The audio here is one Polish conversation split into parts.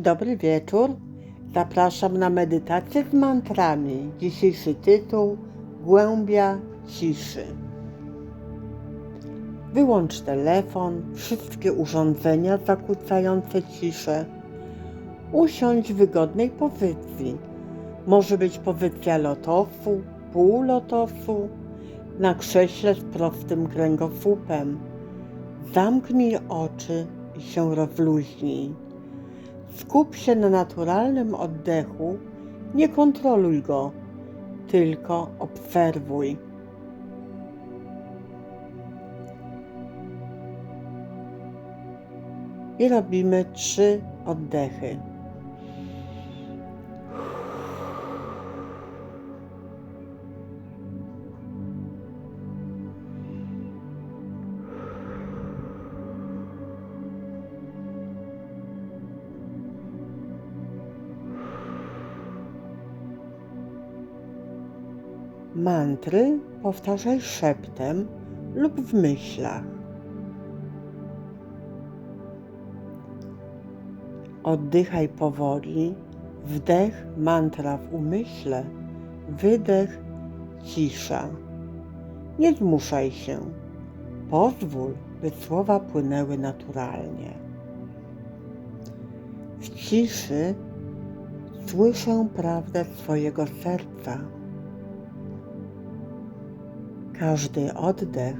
Dobry wieczór. Zapraszam na medytację z mantrami. Dzisiejszy tytuł Głębia ciszy. Wyłącz telefon, wszystkie urządzenia zakłócające ciszę. Usiądź w wygodnej pozycji. Może być pozycja lotosu, półlotosu, na krześle z prostym kręgosłupem. Zamknij oczy i się rozluźnij. Skup się na naturalnym oddechu, nie kontroluj go, tylko obserwuj. I robimy trzy oddechy. Mantry powtarzaj szeptem lub w myślach. Oddychaj powoli, wdech mantra w umyśle, wydech cisza. Nie zmuszaj się, pozwól, by słowa płynęły naturalnie. W ciszy słyszę prawdę swojego serca. Każdy oddech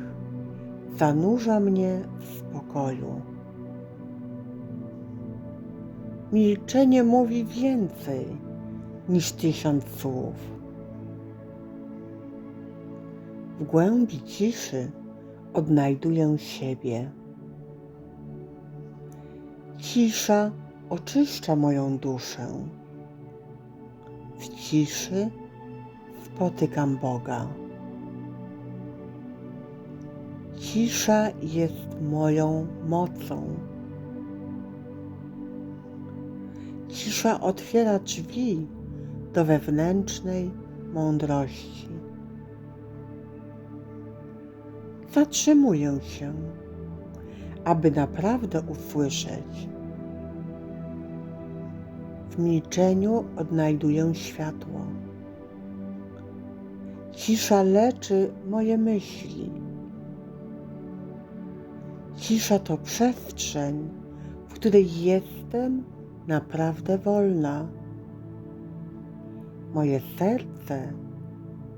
zanurza mnie w spokoju. Milczenie mówi więcej niż tysiąc słów. W głębi ciszy odnajduję siebie. Cisza oczyszcza moją duszę. W ciszy spotykam Boga. Cisza jest moją mocą. Cisza otwiera drzwi do wewnętrznej mądrości. Zatrzymuję się, aby naprawdę usłyszeć. W milczeniu odnajduję światło. Cisza leczy moje myśli. Cisza to przestrzeń, w której jestem naprawdę wolna. Moje serce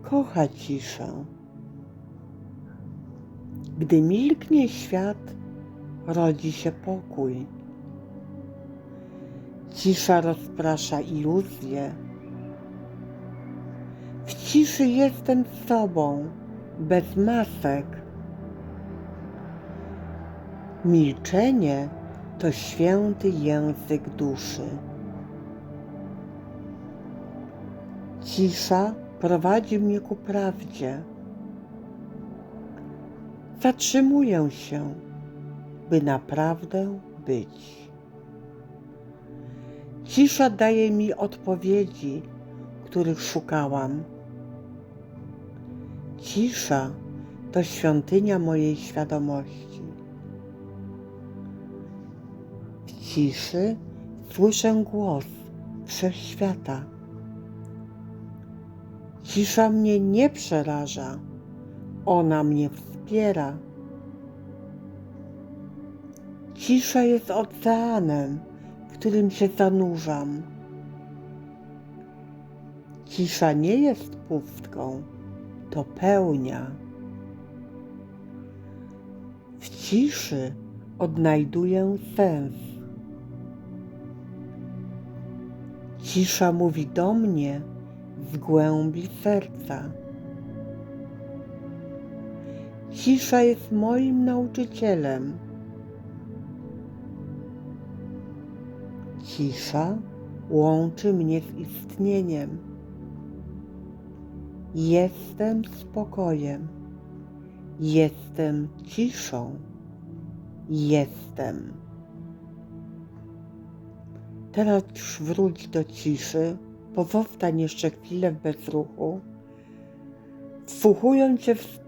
kocha ciszę. Gdy milknie świat, rodzi się pokój. Cisza rozprasza iluzje. W ciszy jestem sobą, bez masek. Milczenie to święty język duszy. Cisza prowadzi mnie ku prawdzie. Zatrzymuję się, by naprawdę być. Cisza daje mi odpowiedzi, których szukałam. Cisza to świątynia mojej świadomości. Ciszy słyszę głos wszechświata. Cisza mnie nie przeraża, ona mnie wspiera. Cisza jest oceanem, w którym się zanurzam. Cisza nie jest pustką, to pełnia. W ciszy odnajduję sens. Cisza mówi do mnie z głębi serca. Cisza jest moim nauczycielem. Cisza łączy mnie z istnieniem. Jestem spokojem. Jestem ciszą. Jestem. Teraz już wróć do ciszy, pozostań jeszcze chwilę bez ruchu, wsłuchując się w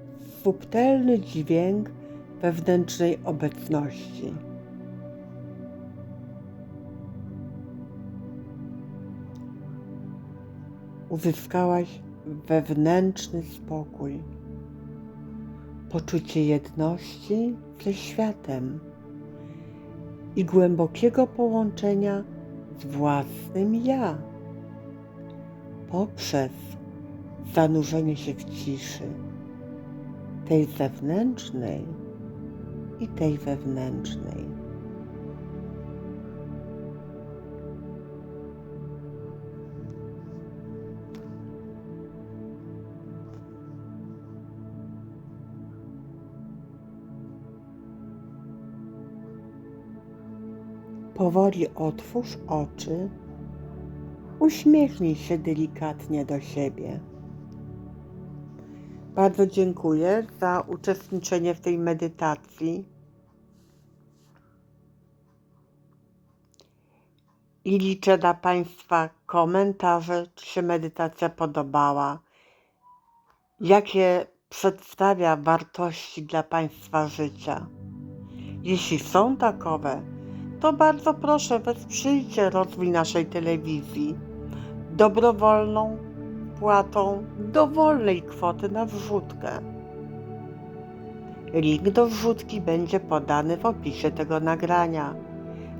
subtelny dźwięk wewnętrznej obecności. Uzyskałaś wewnętrzny spokój, poczucie jedności ze światem i głębokiego połączenia z własnym ja poprzez zanurzenie się w ciszy, tej zewnętrznej i tej wewnętrznej. Powoli otwórz oczy, uśmiechnij się delikatnie do siebie. Bardzo dziękuję za uczestniczenie w tej medytacji. I liczę na Państwa komentarze, czy się medytacja podobała, jakie przedstawia wartości dla Państwa życia. Jeśli są takowe, to bardzo proszę wesprzyjcie rozwój naszej telewizji dobrowolną płatą dowolnej kwoty na wrzutkę. Link do wrzutki będzie podany w opisie tego nagrania.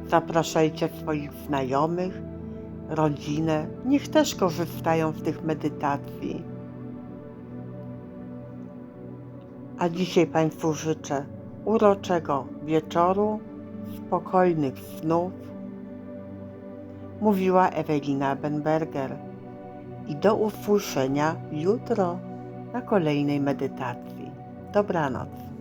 Zapraszajcie swoich znajomych, rodzinę, niech też korzystają z tych medytacji. A dzisiaj Państwu życzę uroczego wieczoru, spokojnych snów. Mówiła Ewelina Benberger. I do usłyszenia jutro na kolejnej medytacji. Dobranoc.